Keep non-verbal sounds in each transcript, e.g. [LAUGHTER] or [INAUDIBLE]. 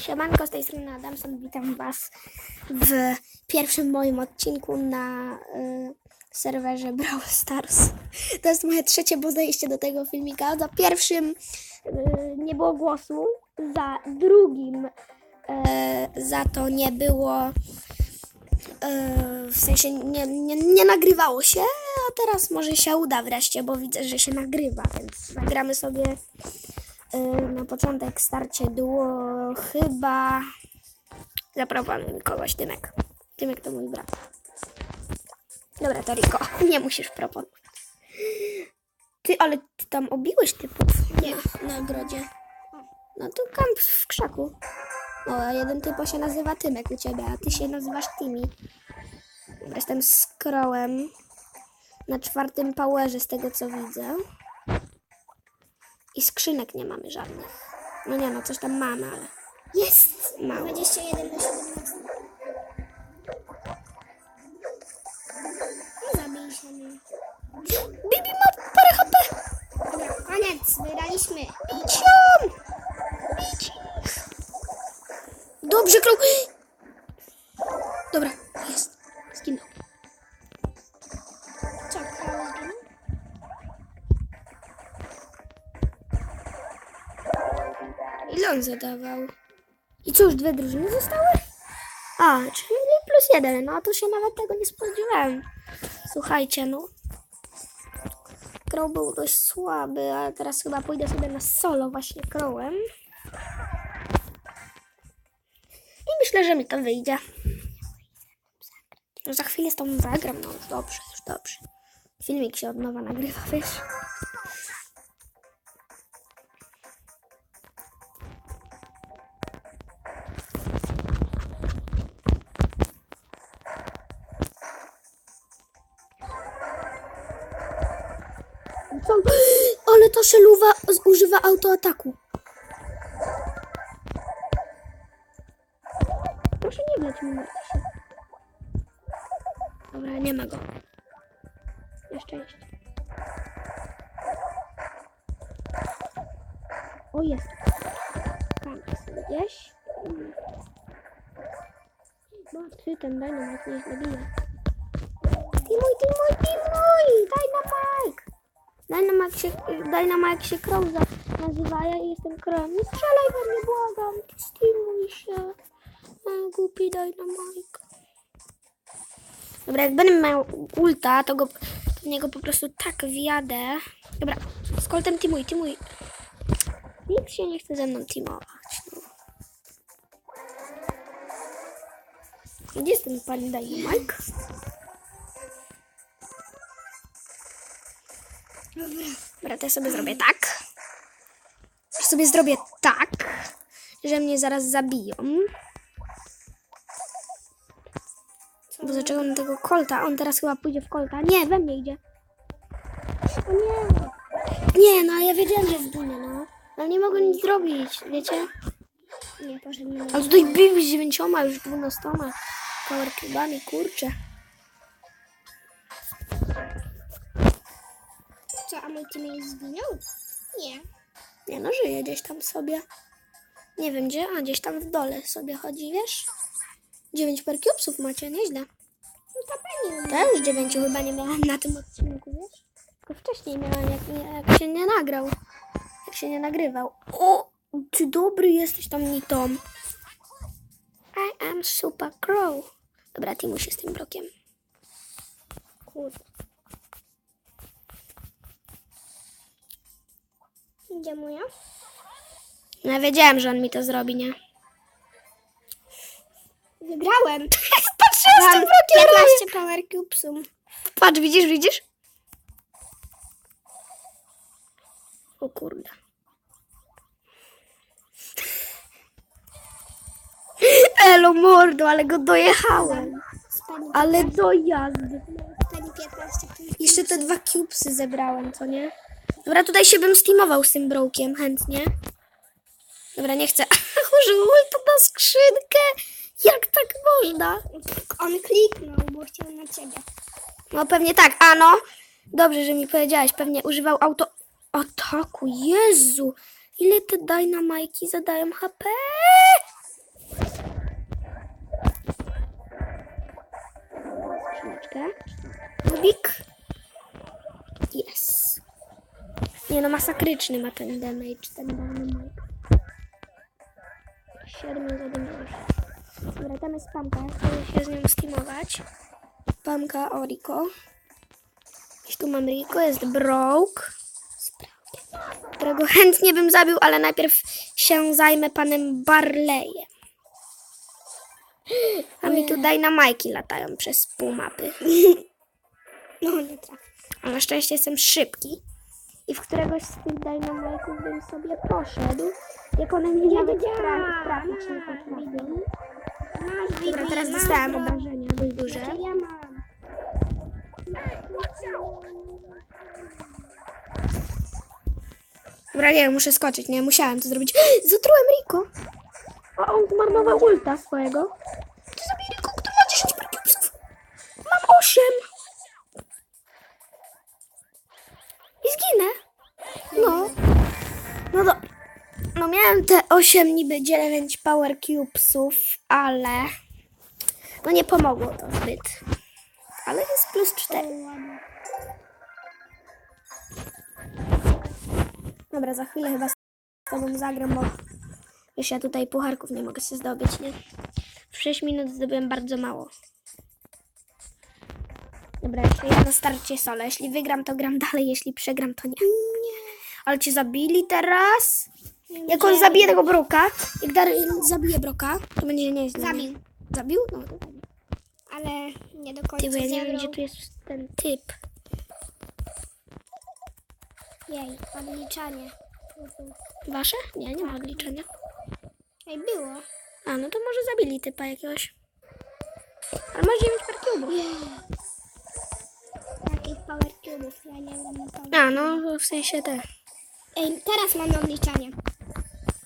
Siemanko, z tej strony Adamson, witam Was w pierwszym moim odcinku na y, serwerze Brawl Stars. To jest moje trzecie podejście do tego filmika. Za pierwszym y, nie było głosu, za drugim y, za to nie było, y, w sensie nie, nie, nie nagrywało się, a teraz może się uda wreszcie, bo widzę, że się nagrywa, więc nagramy sobie na początek starcie duo chyba zaproponuj kogoś, Tymek. Tymek to mój brat. Dobra, to Riko, [LAUGHS] nie musisz proponować. Ty, ale ty tam obiłeś typów. Nie, na ogrodzie. No to kamp w krzaku. No, a jeden typo się nazywa Tymek u ciebie, a ty się nazywasz Timi. Jestem scrollem na czwartym powerze z tego co widzę. I skrzynek nie mamy żadnych. No nie no, coś tam mamy, ale Jest! mało. 21 do 17. No zabij się mnie. Bibi ma parę HP! Dobra, koniec, wygraliśmy. Bić ich! Dobrze, krok! Zadawał? I już dwie drużyny zostały? A, czyli plus jeden. No, to się nawet tego nie spodziewałem. Słuchajcie, no. Crow był dość słaby, ale teraz chyba pójdę sobie na solo właśnie Crowem. I myślę, że mi to wyjdzie. No za chwilę z tą zagram, no już dobrze, już dobrze. Filmik się od nowa nagrywa, wiesz? Co? Ale to szeluwa używa autoataku. Proszę nie wleć mi się. Dobra, nie ma go. Na szczęście. O, jest. Jest gdzieś. No, ty, ten dynamite nie zabija. Timuj, timuj! Dynamite! Dynamite się, Dynamite się Crow za- nazywa, ja jestem Crow. Nie strzelaj we mnie, błagam. Stimuj się. A, głupi Dynamite. Dobra, jak będę miał ulta, to go, to niego po prostu tak wjadę. Dobra, z koltem teamuj, teamuj. Nikt się nie chce ze mną teamować. No. Gdzie jest ten pan Dynamite? Dobra, to ja sobie zrobię tak. Ja sobie zrobię tak, że mnie zaraz zabiją. Bo zaczekam na tego kolta. On teraz chyba pójdzie w kolta. Nie, we mnie idzie. O nie. Nie, no ja wiedziałem, że zginę, no. Ale nie mogę nic zrobić, wiecie? Nie, poszedł mi. Ale tutaj bił z dziewięcioma, już dwunastoma power cubami, kurczę. Co, a mój teammate zginął? Nie. Nie no, żyje gdzieś tam sobie. Nie wiem gdzie, a gdzieś tam w dole sobie chodzi, wiesz? Dziewięć perkiupsów macie, nieźle. No to pewnie. Też dziewięciu chyba nie miałam na tym odcinku, wiesz? Tylko wcześniej miałam, jak, nie, jak się nie nagrał. Jak się nie nagrywał. O, ty dobry jesteś tam nitą. I am super crow. Dobra, Timu się z tym blokiem. Kurde. Gdzie moja? No ja wiedziałem, że on mi to zrobi, nie? Wygrałem. [LAUGHS] Patrzyłem z tym blokiem. 15 power cubesów. Patrz, widzisz, widzisz? O kurde. [LAUGHS] Elo mordo, ale go dojechałem. Ale dojazd. spadł 15 punktów. Jeszcze te dwa cubesy zebrałem, co nie? Dobra, tutaj się bym steamował z tym brołkiem chętnie. Dobra, nie chcę. [LAUGHS] Użył to na skrzynkę! Jak tak można? On kliknął, bo chciał na ciebie. No pewnie tak, Ano. Dobrze, że mi powiedziałaś. Pewnie używał auto... Ataku, Jezu! Ile te dynamajki zadają HP? Skrzyneczkę. Rubik. Nie no, masakryczny ma ten damage, ten Dynamite. 7 za damage. Dobra, tam jest Pamka, chcę się z nią steamować. Pamka Oriko. Gdzieś tu mam Riko, jest Broke. Którego chętnie bym zabił, ale najpierw się zajmę panem Barleyem. A mi tu Dynamajki latają przez pół mapy. [LAUGHS] No nie trafię. A na szczęście jestem szybki. I w któregoś z tych dynamajków bym sobie poszedł. Jak one mnie nawet tra- trafić nie potrafią. Dobra, teraz go. obrażenia dość duże. Dobra, nie, muszę skoczyć, nie, musiałem to zrobić. [GASPS] Zatrułem Riko! A on zmarnował ulta swojego. To zabij Riko, który ma 10 perkiupsów. Mam 8. Zginę. No. No do... No miałem te 8 niby 9 power cubesów, ale... No nie pomogło to zbyt. Ale jest plus 4. Dobra, za chwilę chyba z tobą zagram, bo już ja tutaj pucharków nie mogę się zdobyć, nie? W 6 minut zdobyłem bardzo mało. Dobra, jeszcze ja na starcie solo. Jeśli wygram, to gram dalej, jeśli przegram, to nie. Nie. Ale cię zabili teraz? Jak on zabije tego broka, jak Dar zabije broka, to będzie nieźle. nie? Zabił. Zabił? No. Ale nie do końca Ty, bo ja nie wiem, gdzie tu jest ten typ. Jej, odliczanie. Wasze? Nie, nie ma odliczenia. Ej, było. A, no to może zabili typa jakiegoś. Ale masz 9 perkiubów. Jakich power cubów? Ja nie na pewno. A, no w sensie te. Ej, teraz mamy odliczanie.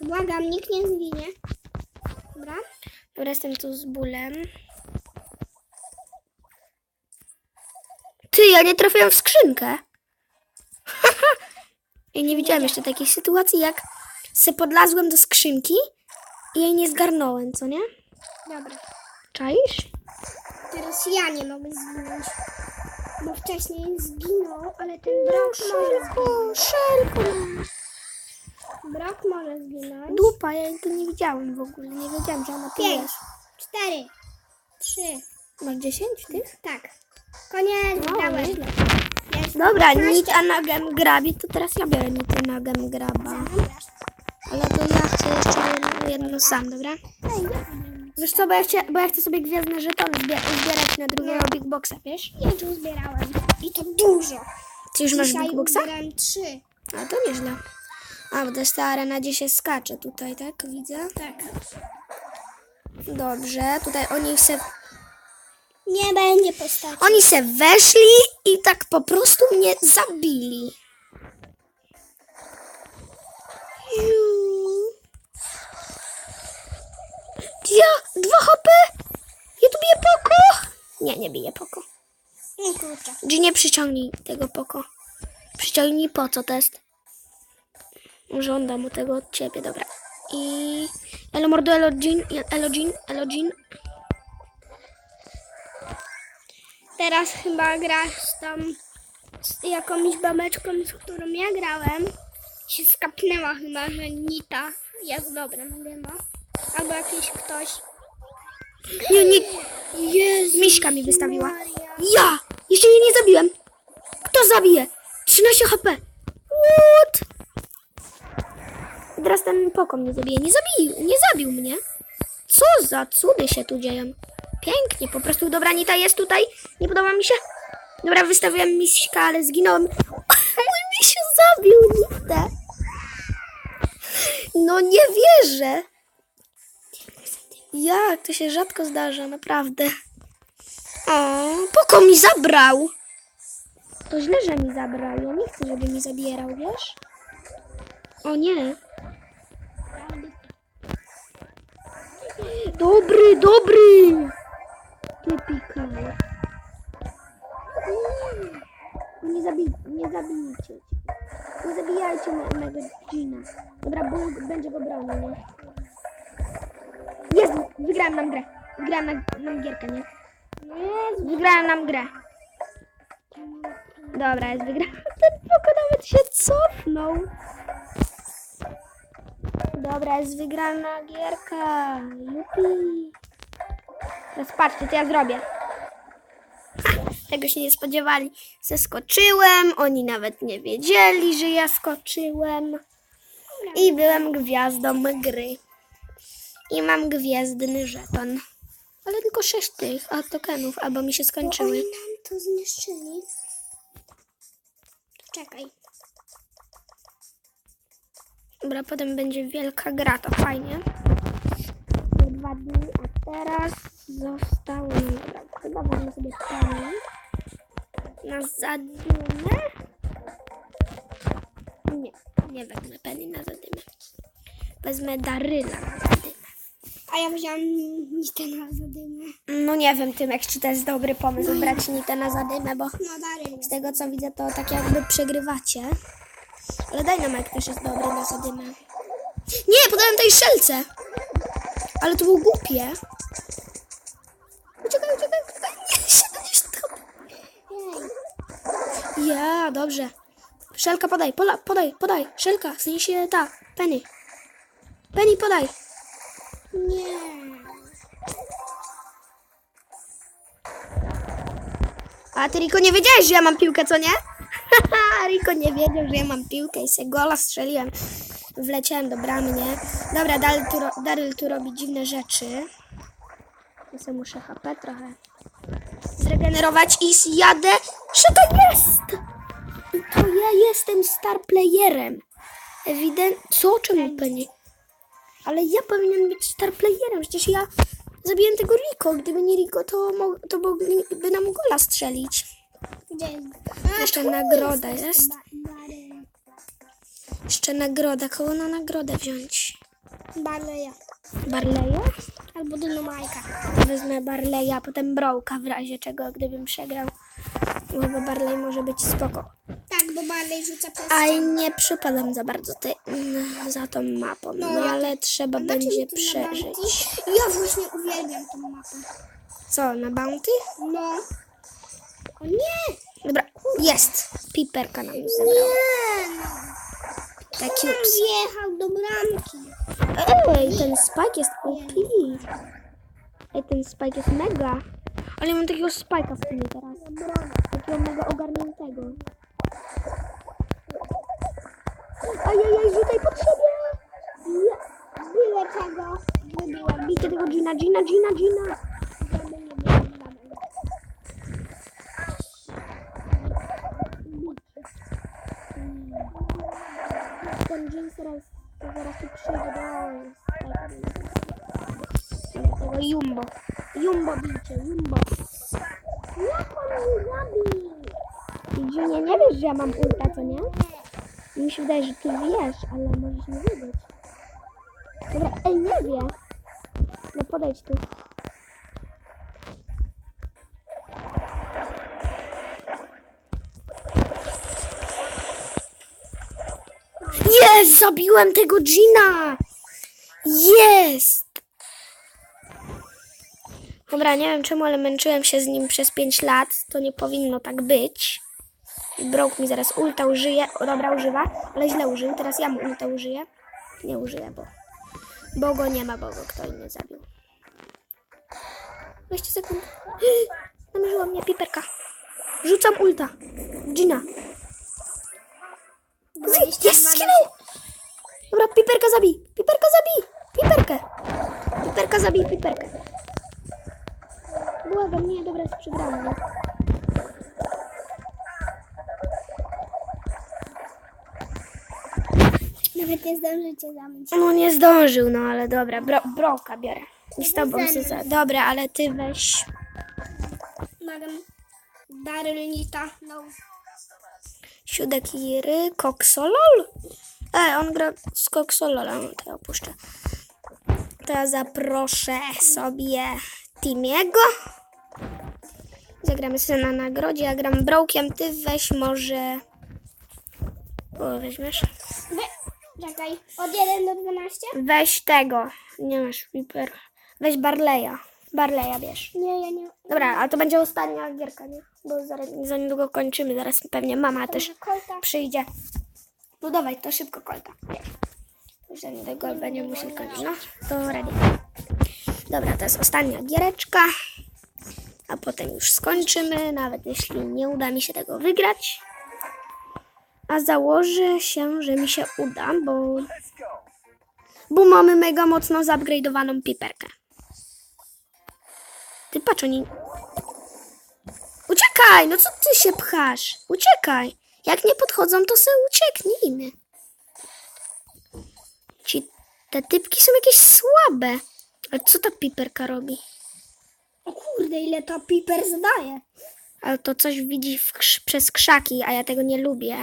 Błagam, nikt nie zginie. Dobra? Dobra, jestem tu z bólem. Ty, ja nie trafiłem w skrzynkę. [LAUGHS] I nie widziałem jeszcze takiej sytuacji, jak se podlazłem do skrzynki i jej nie zgarnąłem, co nie? Dobra. Czaisz? Teraz ja nie mogę zginąć. Bo wcześniej zginął, ale ten brok może Szelku, szelku. Brok może zginąć. Dupa, ja jej tu nie widziałem w ogóle. Nie wiedziałem, że ona tu Pięć, jest. cztery, trzy. Masz 10 tych? Tak. Koniec, No, dałem. nieźle. Jest Dobra, 15. nic a na gem grabie, to teraz ja biorę nic na gem graba. Ale to ja chcę jeszcze jedno, jedno sam, dobra? Ej, ja- Wiesz co, bo ja, chcę, bo ja chcę sobie gwiazdne żetony zbie- zbierać na drugiego Big Boxa, wiesz? Ja tu zbierałem. I to dużo. Ty już masz Dzisiaj Big Boxa? uzbierałem trzy. A to nieźle. A, bo to jest ta arena, gdzie się skacze tutaj, tak? Widzę. Tak. Dobrze, tutaj oni se, Nie będzie postaci. oni se weszli i tak po prostu mnie zabili. Ju. Ja, dwa HP! Ja tu biję poko! Nie, nie biję poko. Nie kurczę. Nie przyciągnij tego poko. Przyciągnij po co to jest. Żądam mu tego od ciebie, dobra. I Elo mordo, Elo Jean, Elo Jean, Elo Jean. Teraz chyba grasz tam z jakąś babeczką, z którą ja grałem. Się skapnęła chyba, że Nita jest dobrym chyba. Albo jakiś ktoś. Nie, nie, Jezu, Miśka mi wystawiła. Ja! Jeszcze jej nie zabiłem. Kto zabije? 13 HP. What? Teraz ten poko mnie zabije. Nie zabił, nie zabił mnie. Co za cudy się tu dzieją. Pięknie, po prostu dobra Nita jest tutaj. Nie podoba mi się. Dobra, wystawiłem miśka, ale zginąłem. [LAUGHS] Mój misiu zabił Nitę. No nie wierzę. Jak to się rzadko zdarza, naprawdę. O, poko mi zabrał. To źle, że mi zabrał. Ja nie chcę, żeby mi zabierał, wiesz? O nie. Dobry, dobry. Nie, zabi nie zabijcie. Nie zabijajcie me mego Gina. Dobra, będzie go bronił? Jezu, wygrałem nam grę. Wygrałem nam, nam gierkę, nie? Jezu, Wygrałem nam grę. Dobra, jest wygrana. [LAUGHS] Ten poko nawet się cofnął. Dobra, jest wygrana gierka. Jupi. Teraz patrzcie, co ja zrobię. Ha, tego się nie spodziewali. Zeskoczyłem, oni nawet nie wiedzieli, że ja skoczyłem. I byłem gwiazdą gry. I mam gwiezdny żeton. Ale tylko sześć tych a tokenów, albo mi się skończyły. Oni nam to zniszczyli. Czekaj. Dobra, potem będzie wielka gra, to fajnie. Dwa dni, a teraz zostało nam, dobra, chyba wezmę sobie penny na zadymę. Nie, nie wezmę penny na zadymę. Wezmę daryla na zadymę. A ja wziąłem nitę na zadymę. No nie wiem, Tymek, czy to jest dobry pomysł brać nitę na zadymę, bo No z tego co widzę, to tak jakby przegrywacie. Ale Dynamite też jest dobry na zadymę. Nie, podałem tej szelce! Ale to było głupie. Uciekaj, uciekaj, uciekaj. Nie, [LAUGHS] 70 HP. Ja, dobrze. Szelka podaj, pola, podaj, podaj. Szelka, w sensie ta, Penny. Penny, podaj. Nie. A ty, Riko, nie wiedziałeś, że ja mam piłkę, co nie? [LAUGHS] Riko nie wiedział, że ja mam piłkę i se gola strzeliłem. Wleciałem do bramy, nie? Dobra, Daryl tu, ro- Daryl tu robi dziwne rzeczy. Ja sobie muszę HP trochę zregenerować i zjadę. Że to jest! I to ja jestem star playerem. Ewident... Co? Czemu Penny? Ale ja powinien być star playerem. Przecież ja zabiłem tego Riko. Gdyby nie Riko, to, to mogliby nam gola strzelić. Gdzie jest? Jeszcze nagroda jest. Jeszcze nagroda. Kogo na nagrodę wziąć? Barleya. Barleya? Albo Dynamajka. Wezmę Barleya, potem Brołka w razie czego, gdybym przegrał. Bo Barley może być spoko. Barley rzuca przez A i nie przypadam za bardzo mm, za tą mapą. No, ja- ale trzeba Na czym będzie przeżyć. Ja właśnie uwielbiam tą mapę. Co, na bounty? No. O nie! Dobra, jest. Piperka nam zabrał. Nie! no. Taki Tam wjechał do bramki. Ej, ten spike jest OP. Ej, ten spike jest mega. Ale mam takiego spike'a w tym teraz. Takiego mega ogarniętego. Ajajaj, rzucaj pod siebie. Byle czego. Wybiłem. Bijcie tego Gina, Gina, Gina, Gina. Ten Jean zaraz, zaraz tu przyjdzie do tego Jumbo. Jumbo bijcie, Jumbo. Jak on mnie zabił? I Ginie, nie wiesz, że ja mam ulta, co nie? Mi się wydaje, że ty wiesz, ale możesz nie wiedzieć. Dobra, ej, nie wie. No podejdź tu. Jest! Zabiłem tego Gina! Jest! Dobra, nie wiem czemu, ale męczyłem się z nim przez 5 lat. To nie powinno tak być. Broke mi zaraz ulta użyje. O, dobra, używa, ale źle użył. Teraz ja mu ulta użyję. Nie użyję, bo, bo go nie ma, bo go kto inny zabił. 20 sekund. [GASPS] Namierzyła mnie piperka. Rzucam ulta. Gina. Jest, skinął! Dobra, piperka zabij. Piperka zabij. Piperkę. Piperka zabij, piperkę. Błagam, nie, dobra, jest przegrana. Nawet nie zdążycie zamyć. No nie zdążył, no ale dobra, bro, broka biorę. I z tobą się za... Dobra, ale ty weź. Mogę. Daryl Nita. No. Siódek Iry, Koksolol? E, on gra z Koksololem, to ja opuszczę. To ja zaproszę sobie Timiego. Zagramy sobie na nagrodzie, ja gram Brokiem, ty weź może... O, weźmiesz? We, czekaj. Od 1 do 12? Weź tego. Nie masz Piper. Weź Barleya. Barleya bierz. Nie, ja nie. Dobra, a to będzie ostatnia gierka, nie? Bo zaraz, za niedługo kończymy, zaraz pewnie mama też kolta. przyjdzie. No dawaj, to szybko kolta. Już za niedługo będziemy musieli kończyć. No, to ready. Dobra, to jest ostatnia giereczka. A potem już skończymy, nawet jeśli nie uda mi się tego wygrać. A założę się, że mi się uda, bo, bo mamy mega mocno zupgrade'owaną piperkę. Ty patrz, oni... Uciekaj! No co ty się pchasz? Uciekaj! Jak nie podchodzą, to sobie ucieknijmy. Ci, te typki są jakieś słabe. Ale co ta piperka robi? O kurde, ile to piper zdaje. Ale to coś widzi krz- przez krzaki, a ja tego nie lubię.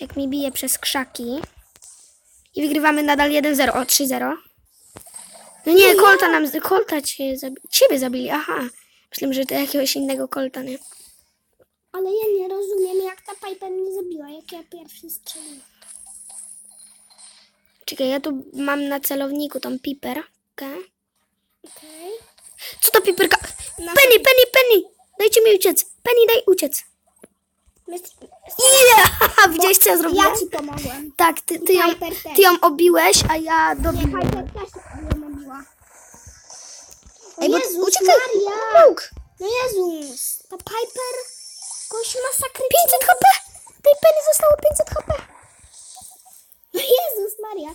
Jak mi bije przez krzaki. I wygrywamy nadal 1-0. O, 3-0. No nie, Kolta nam, Kolta cię zabi- ciebie zabili, aha. Myślałem, że to jakiegoś innego Kolta, nie? Ale ja nie rozumiem, jak ta piper mnie zabiła, jak ja pierwszy strzeliłem. Czekaj, ja tu mam na celowniku tą piperkę. Okej. Co to piperka? Penny, Penny, Penny! Dajcie mi uciec. Penny, daj uciec. Yeah! [LAUGHS] Widziałeś, co ja zrobiłem? Ja ci pomogłem. Tak, ty, ty, ją, też. ty ją obiłeś, a ja Nie, dobiłem. piper też ją obiła. O Ej, bo Jezus uciekaj! Maria! Łuk! No Jezus! Ta piper kogoś masakrycznie. 500 HP! Tej Penny zostało 500 HP. No Jezus Maria!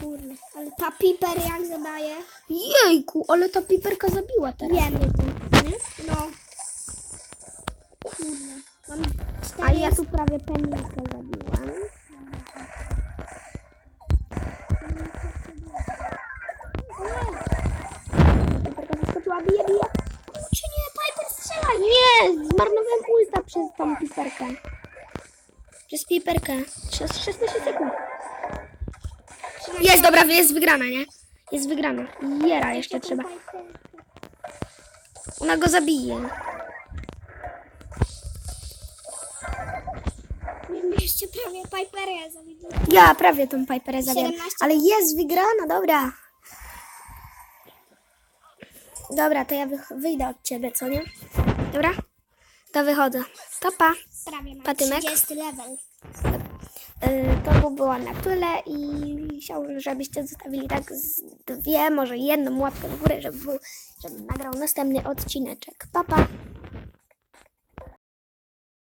Kurde, ale ta piper jak zadaje. Jejku, ale ta piperka zabiła teraz. Wiem, nie? No. Kurde. Mam cztery. A ja tu prawie Pennykę zabiłam. Piperka wyskoczyła, bije, bije. Czy nie, piper strzela? Nie, zmarnowałem ulta przez tą piperkę. Przez piperkę. Przez 16 sekund. Jest, dobra, jest wygrana, nie? Jest wygrana. Jera jeszcze trzeba. Ona go zabije. Prawie piperę. Ja prawie tą Piperę zabiłam. 17. Ale jest wygrana, dobra. Dobra, to ja wych- wyjdę od ciebie, co nie? Dobra? To wychodzę. To pa. Prawie mam Patymek? 30 level. Y, To by było na tyle i chciałbym, żebyście zostawili tak z dwie, może jedną łapkę w górę, żeby, był, żeby nagrał następny odcineczek. Pa, pa.